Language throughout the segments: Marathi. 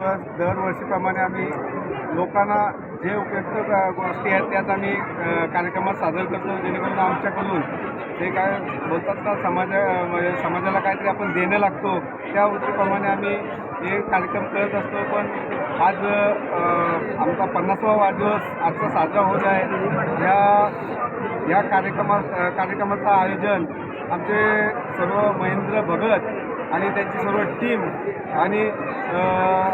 दरवर्षीप्रमाणे आम्ही लोकांना जे उपयुक्त गोष्टी आहेत त्याच आम्ही कार्यक्रमात सादर करतो. जेणेकरून आमच्याकडून जे काय बोलतात ना समाजा म्हणजे समाजाला काहीतरी आपण देणं लागतो त्या वृत्तीप्रमाणे आम्ही हे कार्यक्रम करत असतो. पण आज आमचा पन्नासावा वाढदिवस आजचा साजरा होत आहे. या या कार्यक्रमात कार्यक्रमाचं आयोजन आमचे सर्व महेंद्र भगत आणि त्यांची सर्व टीम आणि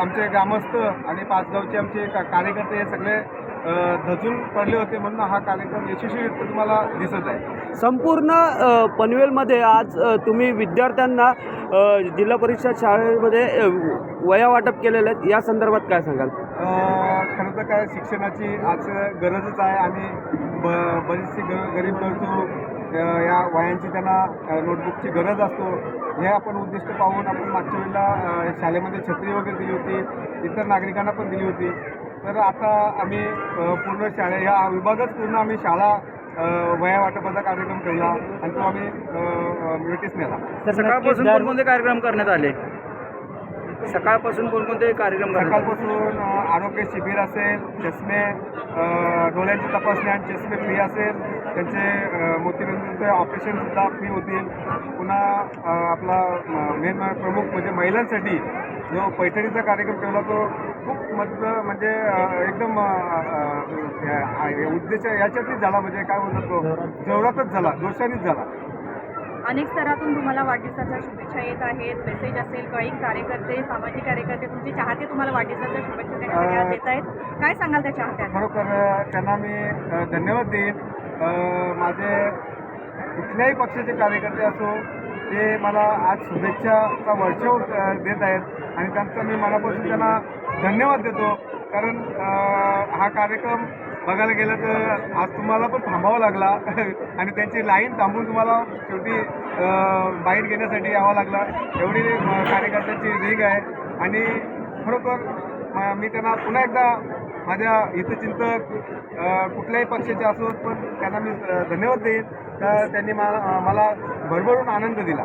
आमचे ग्रामस्थ आणि पाचगावचे आमचे का कार्यकर्ते हे सगळे धजून पडले होते म्हणून हा कार्यक्रम यशस्वीरित्या तुम्हाला दिसत आहे. संपूर्ण पनवेलमध्ये आज तुम्ही विद्यार्थ्यांना जिल्हा परिषद शाळेमध्ये वया वाटप केलेले आहेत. या संदर्भात काय सांगाल? खरं तर काय शिक्षणाची आज गरजच आहे आणि ब बरीचशी ग गरीब गरजू या वयांची त्यांना नोटबुकची गरज असतो. हे आपण उद्दिष्ट पाहून आपण मागच्या वेळेला शाळेमध्ये छत्री वगैरे दिली होती. इतर नागरिकांना पण दिली होती. तर आता आम्ही पूर्ण शाळे ह्या विभागच पूर्ण आम्ही शाळा वया वाटपाचा कार्यक्रम ठेवला आणि तो आम्ही नोटीस नेला. सकाळपासून कोणकोणते कार्यक्रम करण्यात आले? सकाळपासून कोणकोणते कार्यक्रम सकाळपासून आरोग्य शिबिर असेल चष्मे डोळ्यांची तपासणी आणि चष्मे फ्री असेल. त्यांचे अ, मोतीबिंदूचे ऑपरेशनसुद्धा फ्री होतील. पुन्हा आपला मेन प्रमुख म्हणजे महिलांसाठी जो पैठणीचा कार्यक्रम ठेवला तो खूप मत म्हणजे एकदम उद्देश याच्यातच झाला. म्हणजे काय बोलतात तो? जोरातच झाला जोशानीच झाला. अनेक स्तरातून तुम्हाला वाढदिवसाच्या शुभेच्छा येत आहेत. मेसेज असेल काही कार्यकर्ते सामाजिक कार्यकर्ते तुमचे चाहते तुम्हाला वाढदिवसाच्या शुभेच्छा देण्यासाठी येत आहेत. काय सांगाल त्या चाहत्यांना? खरोखर अ, त्यांना मी धन्यवाद देईन. माझे कुठल्याही पक्षाचे कार्यकर्ते असो ते मला आज शुभेच्छाचा वर्षाव देत आहेत आणि त्यांचा मी मनापासून त्यांना धन्यवाद देतो. कारण हा कार्यक्रम बघायला गेलं तर आज तुम्हाला पण थांबावं लागला. आणि त्यांची लाईन थांबून तुम्हाला शेवटी बाईट घेण्यासाठी यावं लागला. एवढी कार्यकर्त्यांची रीग आहे. आणि खरोखर मी त्यांना पुन्हा एकदा माझ्या हितचिंतक कुठल्याही पक्षाचे असोत पण त्यांना मी धन्यवाद देईन. तर त्यांनी मला मला भरभरून आनंद दिला.